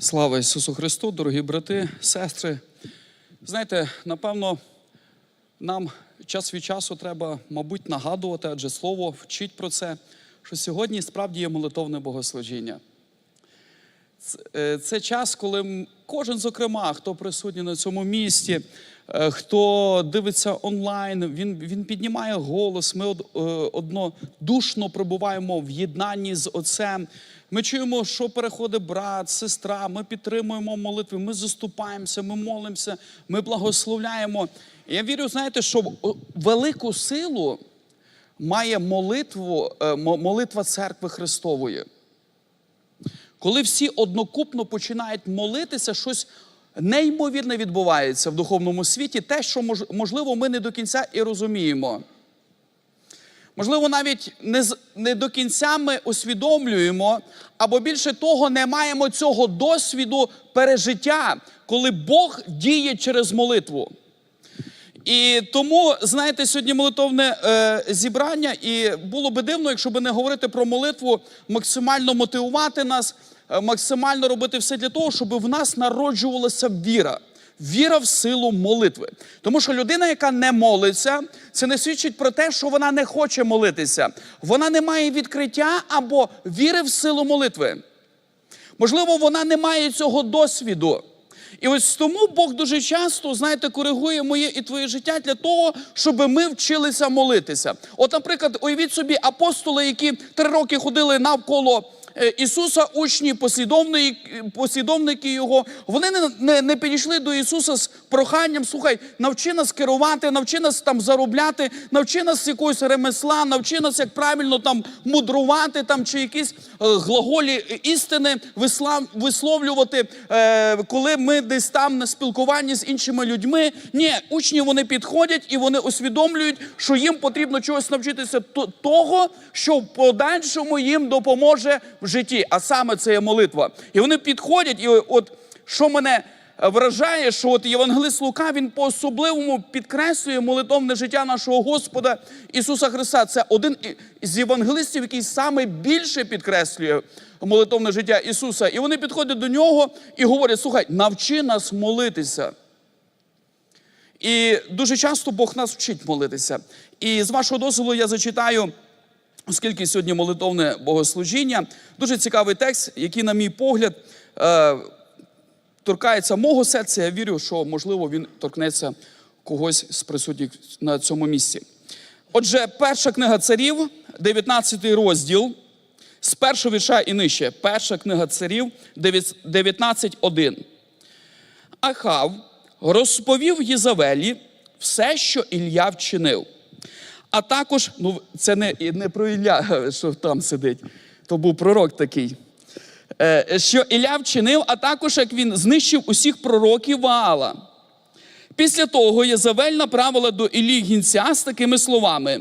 Слава Ісусу Христу, дорогі брати, сестри. Знаєте, напевно, нам час від часу треба, мабуть, нагадувати, адже слово вчить про це, що сьогодні справді є молитовне богослужіння. Це- е, час, коли кожен, зокрема, хто присутній на цьому місці, е, хто дивиться онлайн, він, він піднімає голос. Ми од- е, однодушно перебуваємо в єднанні з Отцем. Ми чуємо, що переходить брат, сестра. Ми підтримуємо молитви, ми заступаємося, ми молимося, ми благословляємо. Я вірю, знаєте, що велику силу має молитву, молитва церкви Христової. Коли всі однокупно починають молитися, щось неймовірне відбувається в духовному світі, те, що можливо ми не до кінця і розуміємо. Можливо, навіть не, не до кінця ми усвідомлюємо, або більше того, не маємо цього досвіду пережиття, коли Бог діє через молитву. І тому, знаєте, сьогодні молитовне е, зібрання, і було би дивно, якщо би не говорити про молитву, максимально мотивувати нас, е, максимально робити все для того, щоб в нас народжувалася віра. Віра в силу молитви. Тому що людина, яка не молиться, це не свідчить про те, що вона не хоче молитися. Вона не має відкриття або віри в силу молитви. Можливо, вона не має цього досвіду. І ось тому Бог дуже часто, знаєте, коригує моє і твоє життя для того, щоб ми вчилися молитися. От, наприклад, уявіть собі апостоли, які три роки ходили навколо Ісуса, учні, послідовники, Його, вони не, не, не підійшли до Ісуса з проханням, слухай, навчи нас керувати, навчи нас там заробляти, навчи нас якогось ремесла, навчи нас, як правильно там мудрувати там, чи якісь е, глаголі істини вислав, висловлювати, е, коли ми десь там на спілкуванні з іншими людьми. Ні, учні вони підходять і вони усвідомлюють, що їм потрібно чогось навчитися того, що в подальшому їм допоможе в житті. А саме це є молитва. І вони підходять, і от що мене вражає, що от Євангелист Лука він по-особливому підкреслює молитовне життя нашого Господа Ісуса Христа. Це один з євангелистів, який саме більше підкреслює молитовне життя Ісуса. І вони підходять до нього і говорять: слухай, навчи нас молитися. І дуже часто Бог нас вчить молитися. І з вашого дозволу я зачитаю, оскільки сьогодні молитовне богослужіння, дуже цікавий текст, який, на мій погляд, е, торкається мого серця. Я вірю, що, можливо, він торкнеться когось з присутніх на цьому місці. Отже, перша книга царів, 19 розділ, з першого вірша і нижче. Перша книга царів, 19.1. Ахав розповів Єзавелі все, що Ілля вчинив. А також, ну це не, не про Ілля, що там сидить, то був пророк такий. Е, Що Ілля вчинив, а також як він знищив усіх пророків Ваала. Після того Єзавель направила до Іллі гінця з такими словами: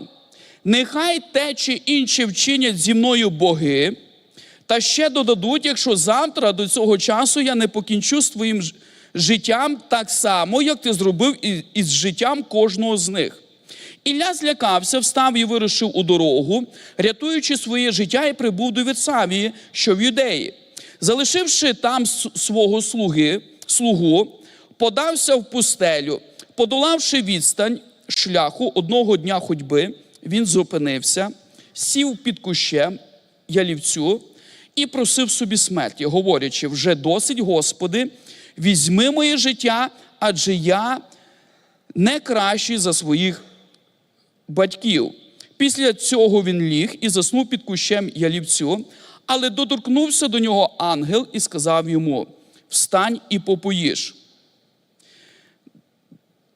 Нехай те чи інше вчинять зі мною боги, та ще додадуть, якщо завтра до цього часу я не покінчу з твоїм життям так само, як ти зробив із життям кожного з них. Ілля злякався, встав і вирушив у дорогу, рятуючи своє життя, і прибув до Вірсавії, що в юдеї. Залишивши там свого слуги, слугу, подався в пустелю, подолавши відстань шляху одного дня ходьби, він зупинився, сів під кущем ялівцю і просив собі смерті, говорячи: вже досить, Господи, візьми моє життя, адже я не кращий за своїх батьків. Після цього він ліг і заснув під кущем ялівцю, але доторкнувся до нього ангел і сказав йому: Встань і попоїж.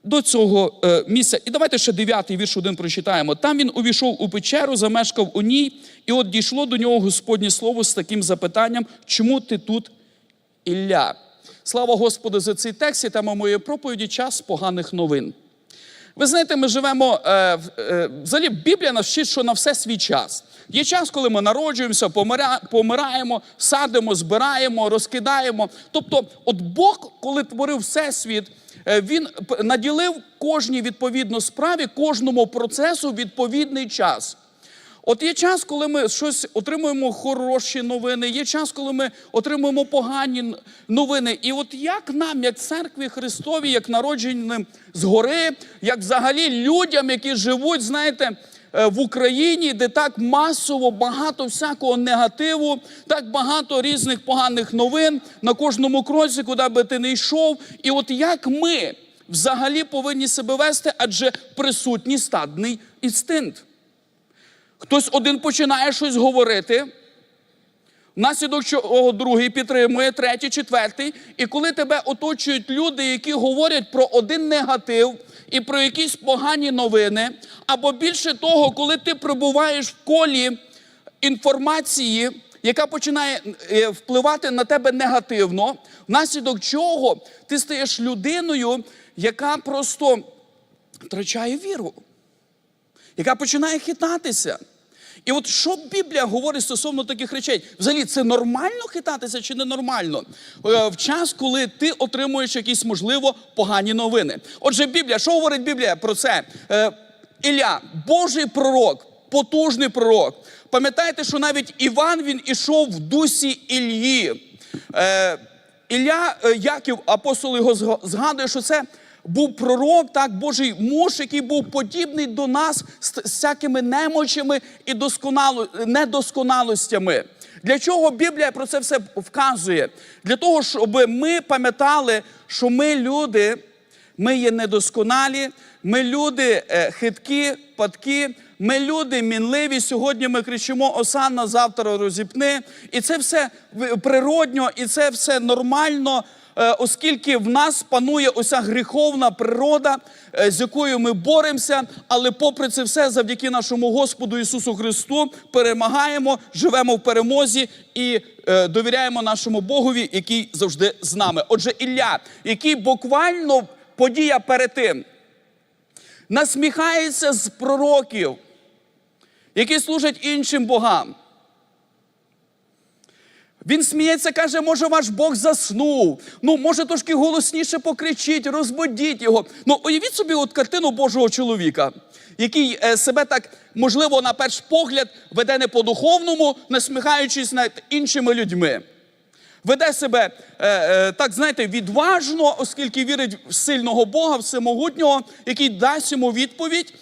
До цього е, місця. І давайте ще дев'ятий вірш один прочитаємо. Там він увійшов у печеру, замешкав у ній, і от дійшло до нього Господнє слово з таким запитанням: чому ти тут, Ілля? Слава Господу за цей текст і тема моєї проповіді час поганих новин. Ви знаєте, ми живемо е, е, взагалі Біблія нас вчить, що на все свій час. Є час, коли ми народжуємося, помира- помираємо, садимо, збираємо, розкидаємо. Тобто, от Бог, коли творив всесвіт, е, він наділив кожній відповідно справі, кожному процесу відповідний час. От є час, коли ми щось отримуємо хороші новини, є час, коли ми отримуємо погані новини. І от як нам, як церкві Христові, як народженим згори, як взагалі людям, які живуть, знаєте, е, в Україні, де так масово багато всякого негативу, так багато різних поганих новин на кожному кроці, куди би ти не йшов. І от як ми взагалі повинні себе вести, адже присутній стадний інстинкт. Хтось один починає щось говорити, внаслідок чого другий підтримує, третій, четвертий. І коли тебе оточують люди, які говорять про один негатив і про якісь погані новини, або більше того, коли ти перебуваєш в колі інформації, яка починає е, впливати на тебе негативно, внаслідок чого ти стаєш людиною, яка просто втрачає віру яка починає хитатися. І от що Біблія говорить стосовно таких речей? Взагалі, це нормально хитатися чи не нормально? Е, В час, коли ти отримуєш якісь, можливо, погані новини. Отже, Біблія, що говорить Біблія про це? Е, Ілля, Божий пророк, потужний пророк. Пам'ятаєте, що навіть Іван він ішов в дусі Ільї. Е, Ілля Яків, апостол його згадує, що це був пророк, так, Божий муж, який був подібний до нас з всякими немочами і досконало, недосконалостями. Для чого Біблія про це все вказує? Для того, щоб ми пам'ятали, що ми люди, ми є недосконалі, ми люди е, хиткі, падкі, ми люди мінливі. Сьогодні ми кричимо Осанна, завтра розіпни. І це все природньо, і це все нормально, оскільки в нас панує ося гріховна природа, е, з якою ми боремося. Але попри це все, завдяки нашому Господу Ісусу Христу, перемагаємо, живемо в перемозі і е, довіряємо нашому Богові, який завжди з нами. Отже, Ілля, який буквально подія перед тим насміхається з пророків, які служать іншим богам. Він сміється, каже, може, ваш Бог заснув. Ну, може, трошки голосніше покричіть, розбудіть його. Ну, уявіть собі от картину Божого чоловіка, який е, себе так, можливо, на перший погляд веде не по-духовному, насміхаючись над іншими людьми. Веде себе е, е, так, знаєте, відважно, оскільки вірить в сильного Бога, всемогутнього, який дасть йому відповідь,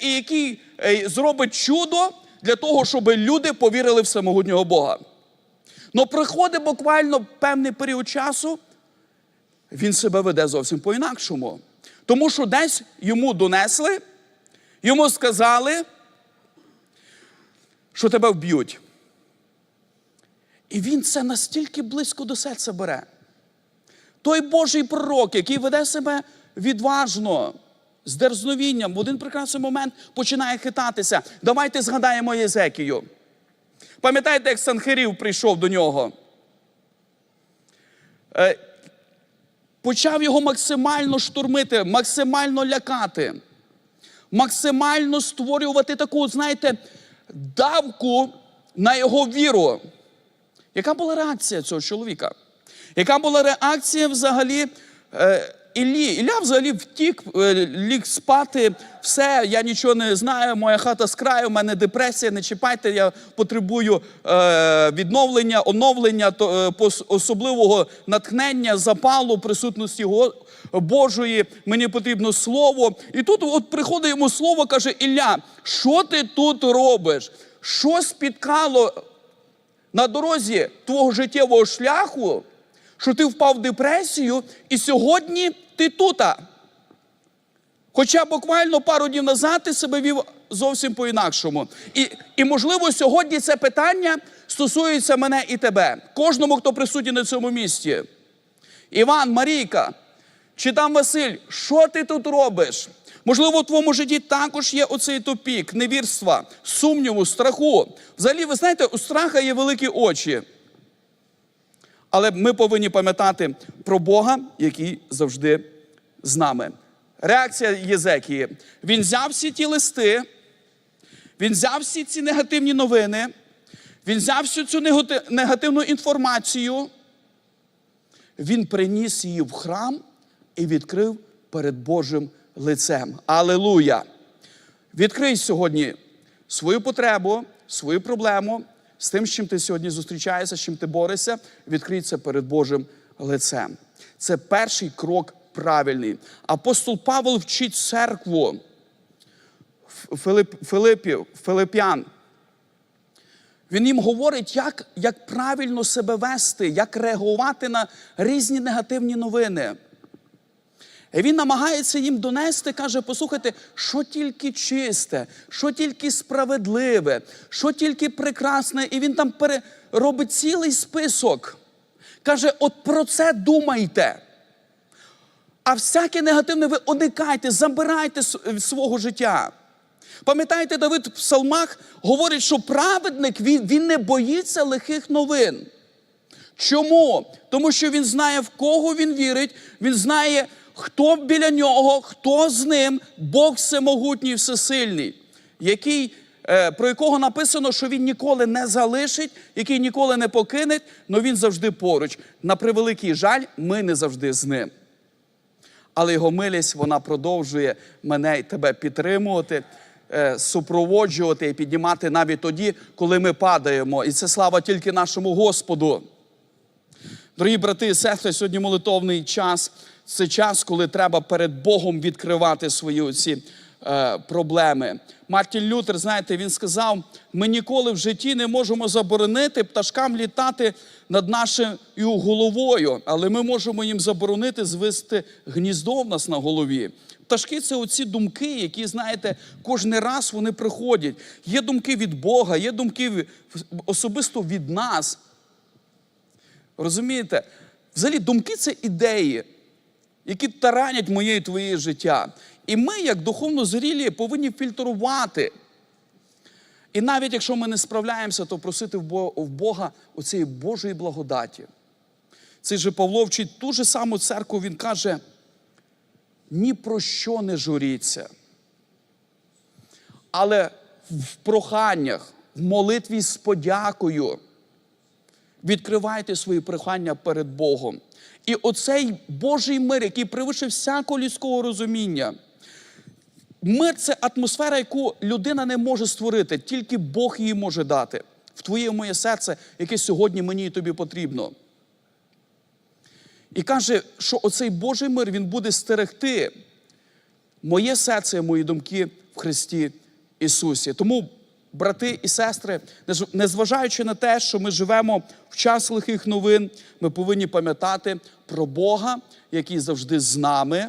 і який зробить чудо для того, щоб люди повірили в всемогутнього Бога. Но приходить буквально певний період часу, він себе веде зовсім по-інакшому. Тому що десь йому донесли, йому сказали, що тебе вб'ють. І він це настільки близько до серця бере. Той Божий пророк, який веде себе відважно, з дерзновінням, в один прекрасний момент починає хитатися. Давайте згадаємо Єзекію. Пам'ятаєте, як Санхерів прийшов до нього? Е, Почав його максимально штурмити, максимально лякати, максимально створювати таку, знаєте, давку на його віру. Яка була реакція цього чоловіка? Яка була реакція взагалі е, Іллі? Ілля взагалі втік, е, ліг спати, все, я нічого не знаю, моя хата з краю, в мене депресія, не чіпайте, я потребую е, відновлення, оновлення, е, особливого натхнення, запалу, присутності Божої, мені потрібно слово. І тут от приходить йому слово, каже: Ілля, що ти тут робиш? Що спіткало на дорозі твого життєвого шляху, що ти впав в депресію, і сьогодні ти тута. Хоча буквально пару днів назад ти себе вів зовсім по-інакшому. І, і можливо, сьогодні це питання стосується мене і тебе, кожному, хто присутній на цьому місці. Іван, Марійка, чи там Василь, що ти тут робиш? Можливо, в твоєму житті також є оцей тупік, невірства, сумніву, страху. Взагалі, ви знаєте, у страха є великі очі. Але ми повинні пам'ятати про Бога, який завжди з нами. Реакція Єзекії. Він взяв всі ті листи, він взяв всі ці негативні новини, він взяв всю цю негативну інформацію, він приніс її в храм і відкрив перед Божим лицем. Алелуя! Відкрий сьогодні свою потребу, свою проблему з тим, з чим ти сьогодні зустрічаєшся, з чим ти борешся, відкрий це перед Божим лицем. Це перший крок правильний. Апостол Павло вчить церкву Филип, Филипів, Филип'ян. Він їм говорить, як, як правильно себе вести, як реагувати на різні негативні новини. Він намагається їм донести, каже: послухайте, що тільки чисте, що тільки справедливе, що тільки прекрасне. І він там робить цілий список. Каже, от про це думайте. А всяке негативне ви уникайте, забирайте з свого життя. Пам'ятаєте, Давид в псалмах говорить, що праведник він, він не боїться лихих новин. Чому? Тому що він знає, в кого він вірить, він знає, хто біля нього, хто з ним, Бог всемогутній, всесильний, який, е, про якого написано, що він ніколи не залишить, який ніколи не покине, але він завжди поруч. На превеликий жаль, ми не завжди з ним. Але його милість вона продовжує мене і тебе підтримувати, е, супроводжувати і піднімати навіть тоді, коли ми падаємо. І це слава тільки нашому Господу. Дорогі брати і сестри, сьогодні молитовний час це час, коли треба перед Богом відкривати свої ці е, проблеми. Мартін Лютер, знаєте, він сказав: ми ніколи в житті не можемо заборонити пташкам літати над нашою головою, але ми можемо їм заборонити звести гніздо в нас на голові. Пташки це оці думки, які, знаєте, кожен раз вони приходять. Є думки від Бога, є думки особисто від нас. Розумієте? Взагалі, думки це ідеї, які таранять моє і твоє життя. І ми, як духовно зрілі, повинні фільтрувати. І навіть якщо ми не справляємося, то просити в Бо- в Бога оцієї Божої благодаті. Цей же Павло вчить ту ж саму церкву, він каже: ні про що не журіться. Але в проханнях, в молитві з подякою відкривайте свої прохання перед Богом. І оцей Божий мир, який превише всякого людського розуміння. Мир це атмосфера, яку людина не може створити, тільки Бог її може дати в твоє в моє серце, яке сьогодні мені і тобі потрібно. І каже, що оцей Божий мир він буде стерегти моє серце, мої думки в Христі Ісусі. Тому, брати і сестри, незважаючи на те, що ми живемо в час лихих новин, ми повинні пам'ятати про Бога, який завжди з нами,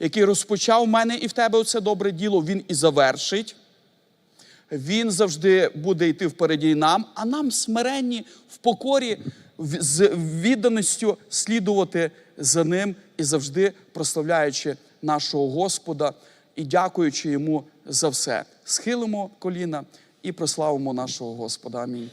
який розпочав в мене і в тебе оце добре діло, Він і завершить. Він завжди буде йти впереді нам, а нам смиренні в покорі з відданістю слідувати за ним і завжди прославляючи нашого Господа і дякуючи йому за все. Схилимо коліна і прославимо нашого Господа. Амінь.